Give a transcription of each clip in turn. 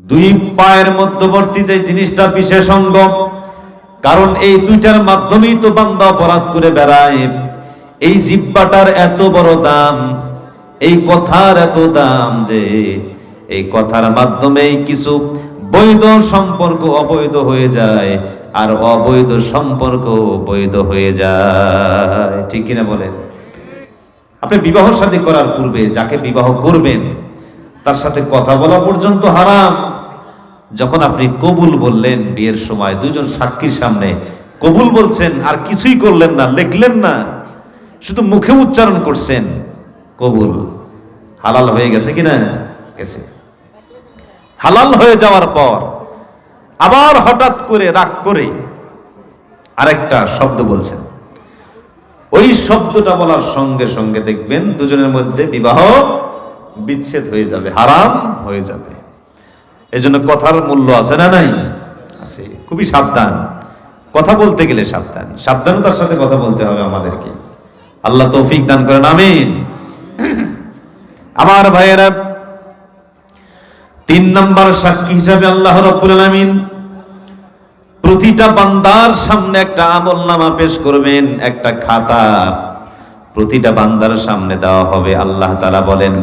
দুই পায়ের মধ্যবর্তী যে জিনিসটা বিশেষ অঙ্গ, কারণ এই দুইটার মাধ্যমেই তো বান্দা অপরাধ করে বেড়ায়। এই জিব্বাটার এত বড় দাম, এই কথার এত দাম যে এই কথার মাধ্যমেই কিছু বৈধ সম্পর্ক অবৈধ হয়ে যায় আর অবৈধ সম্পর্ক বৈধ হয়ে যায়। ঠিক কিনা বলেন? আপনি বিবাহ শাদী করার পূর্বে যাকে বিবাহ করবেন তার সাথে কথা বলা পর্যন্ত হারাম। যখন আপনি কবুল বললেন, বিয়ের সময় দুজন সাক্ষীর সামনে কবুল বলছেন, আর কিছুই করলেন না, লিখলেন না, শুধু মুখে উচ্চারণ করছেন, কবুল হালাল হয়ে গেছে কিনা? গেছে। হালাল হয়ে যাওয়ার পর আবার হঠাৎ করে, রাগ করে আরেকটা শব্দ বলছেন। ওই শব্দটা বলার সঙ্গে সঙ্গে দেখবেন দুজনের মধ্যে বিবাহ বিচ্ছেদ হয়ে যাবে, হারাম হয়ে যাবে। এজন্য কথার মূল্য আছে না নাই? আছে। খুবই সাবধান। কথা বলতে গেলে সাবধান। সাবধানতার সাথে কথা বলতে হবে আমাদেরকে। আল্লাহ তৌফিক দান করেন, আমিন। আমার ভাইয়েরা, তিন নম্বর সাক্ষী হিসাবে আল্লাহ রব্বুল আলামিন প্রতিটা বান্দার সামনে একটা আমল নামা পেশ করবেন, একটা খাতা। প্রতিটা বান্দার সামনে দেওয়া হবে। আল্লাহ তাআলা বলেন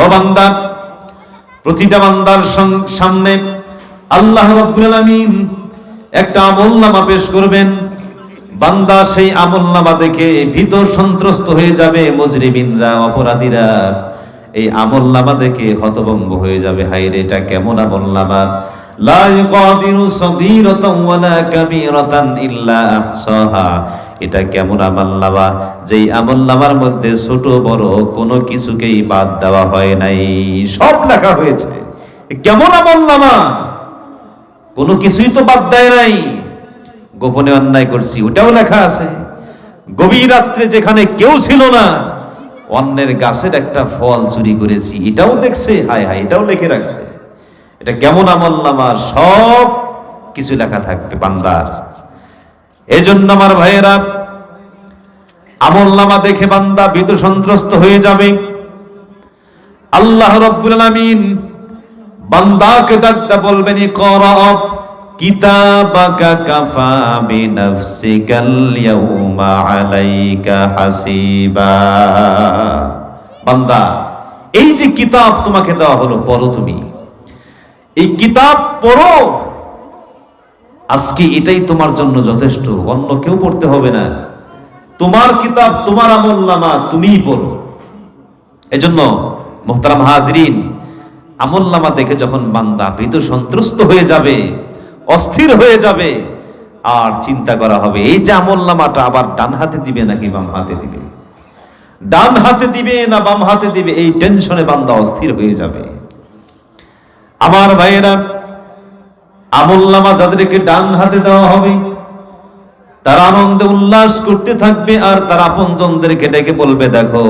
ও বান্দা, প্রতিটা বান্দার সামনে আল্লাহ রাব্বুল একটা আমলনামা পেশ করবেন। বান্দা সেই আমলনামা দেখে ভীত সন্ত্রস্ত হয়ে যাবে মুজরিমিনরা, অপরাধীরা। এই আমলনামা দেখে হতভঙ্গ হয়ে যাবে। হাইরে এটা কেমন আমলনামা? লা ইউকাদিরু সগীরাতান ওয়ালা কাবীরাতান ইল্লা আহসাহা। এটা কেমন আমলনামা যেই আমলনামার মধ্যে ছোট, বড় কোনো কিছুকেই বাদ দেওয়া হয় নাই। সব লেখা হয়েছে। কেমন আমলনামা কোনো কিছুই তো বাদ দেয় নাই। গোপনে অন্যায় করছি, ওটাও লেখা আছে। গভীর রাত্রে যেখানে কেউ ছিল না, অন্যের গাছের একটা ফল চুরি করেছি। এটাও দেখছে, হায় হায়, এটাও লিখে রাখছে। এটা কেমন আমল নামার সব কিছু লেখা থাকবে বান্দার। এই জন্য আমার ভাইয়েরা, আমল নামা দেখে বান্দা ভীত সন্ত্রস্ত হয়ে যাবে। আল্লাহ রব্বুল আলামিন বান্দাকে ডাকতে বলবেন করা কিতাবাকা কাফা বিনাফসিকাল ইয়াউমা আলাইকা হাসিবা। বান্দা, এই যে কিতাব তোমাকে দেওয়া হলো, পড়ো তুমি। এই কিতাব পড়ো। আজকে এটাই তোমার জন্য যথেষ্ট, অন্য কেউ পড়তে হবে না। তোমার কিতাব, তোমার আমল নামা তুমিই পড়ো। এজন্য মোহতারাম হাজরিন, আমল নামা দেখে যখন বান্দা ভীত সন্ত্রস্ত হয়ে যাবে, অস্থির হয়ে যাবে, আর চিন্তা করা হবে, এই যে আমল নামাটা আবার ডান হাতে দিবে নাকি বাম হাতে দিবে? ডান হাতে দিবে না বাম হাতে দিবে? এই টেনশনে বান্দা অস্থির হয়ে যাবে। আমার ভাইয়েরা, আমল নামা যাদেরকে ডান হাতে দেওয়া হবে, তারা আনন্দে উল্লাস করতে থাকবে আর তার আপনজনদেরকে ডেকে বলবে, দেখো,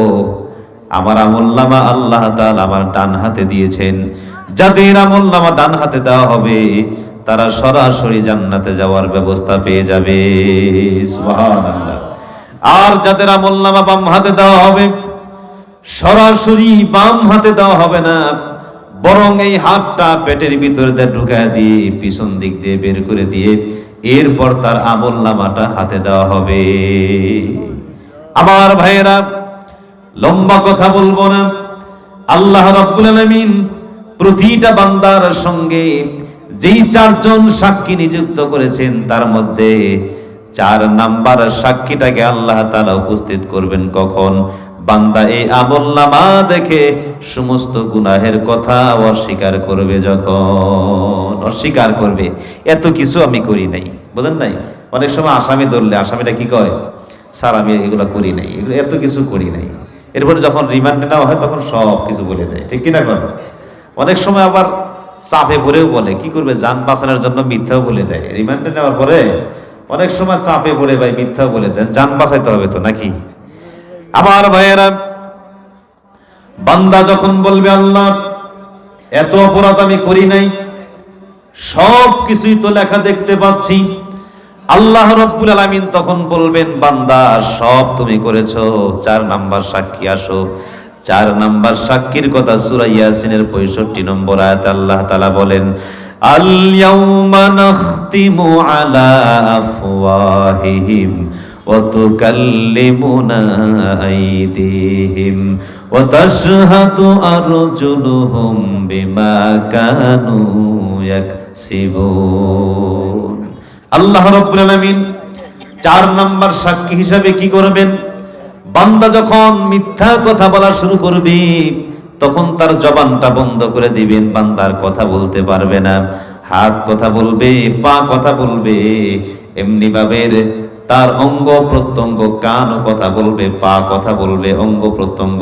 আমার আমল্লামা আল্লাহ আমার ডান হাতে দিয়েছেন। যাদের আমল্লামা ডান হাতে দেওয়া হবে, তারা সরাসরি জান্নাতে যাওয়ার ব্যবস্থা পেয়ে যাবে। আর যাদের আমল্লামা বাম হাতে দেওয়া হবে, সরাসরি বাম হাতে দেওয়া হবে না। বরং এই হাতটা পেটের ভিতরে দিয়ে ঢুকায় দিয়ে পিছন দিক দিয়ে বের করে দিয়ে এরপর তার আমল নামাটা হাতে দেওয়া হবে। আমার ভাইয়েরা, লম্বা কথা বলব না। আল্লাহ রাব্বুল আলামিন প্রতিটা বান্দার সঙ্গে যেই চারজন সাক্ষী নিযুক্ত করেছেন, তার মধ্যে চার নাম্বার সাক্ষীটাকে আল্লাহ তাআলা উপস্থিত করবেন কখন? বান্দা এই আমলনামা দেখে সমস্ত গুনাহের কথা অস্বীকার করবে যখন। অস্বীকার করবে। এত কিছু আমি করি নাই। বুঝেন নাই? অনেক সময় আসামি ধরলে, আসামিটা কি কয়? স্যার, আমি এগুলো করি নাই। এগুলো এত কিছু করি নাই। এরপরে যখন রিমান্ডে নেওয়া হয়, তখন সব কিছু বলে দেয়। ঠিক কিনা কর অনেক সময় আবার চাপে পড়েও বলে। কি করবে? যান বাঁচানোর জন্য মিথ্যাও বলে দেয়। রিমান্ডে নেওয়ার পরে অনেক সময় চাপে পড়ে ভাই মিথ্যাও বলে দেন। যান বাঁচাইতে হবে তো নাকি? আবার ভাইয়েরা, বান্দা যখন বলবে, আল্লাহ, এত অপরাধ আমি করি নাই, সব কিছুই তো লেখা দেখতে পাচ্ছি। আল্লাহ রব্বুল আলামিন তখন বলবেন, বান্দা, সব তুমি করেছ। চার নাম্বার সাক্ষী আসো। চার নাম্বার সাক্ষীর কথা সূরা ইয়াসিনের 65 নম্বর আয়াত আল্লাহ তাআলা বলেন আল ইয়াউমা নাখতিমু আলা আফওয়াহিহিম। আইদিহিম ওয়া তাশহাদু আরজুলুহুম বিমা কানু ইয়াকসিবুন আল্লাহ রাব্বুল আলামিন চার নাম্বার সাক্ষী হিসাবে কি করবেন? বান্দা যখন মিথ্যা কথা বলা শুরু করবে, তখন তার জবানটা বন্ধ করে দিবেন বান্দার কথা বলতে পারবে না। হাত কথা বলবে, পা কথা বলবে এমনি ভাবে তার অঙ্গ প্রত্যঙ্গ কান কথা বলবে, পা কথা বলবে, অঙ্গ প্রত্যঙ্গ,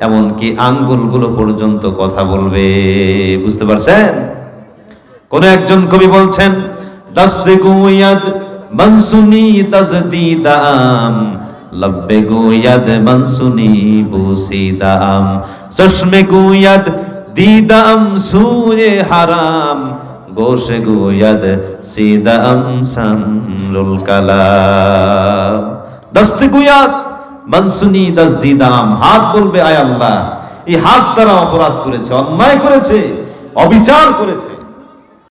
এমনকি আঙ্গুলগুলো পর্যন্ত কথা বলবে। বুঝতে পারছেন? কোন একজন কবি বলছেন দস্তে গুয়াদ মনসুনি তজদি দাম লব্বে গুয়াদ মনসুনি বুসি দাম চশমে গুয়াদ দিদাম সুয়ে হারাম গোশে গুয়াদ সিদাম সামরুল কালাম। দস্তে গুয়াদ, মনসুনি দজদি দিদাম হাত বলবে, আয় আল্লাহ। এই হাত দ্বারা অপরাধ করেছে, অন্যায় করেছে, অবিচার করেছে।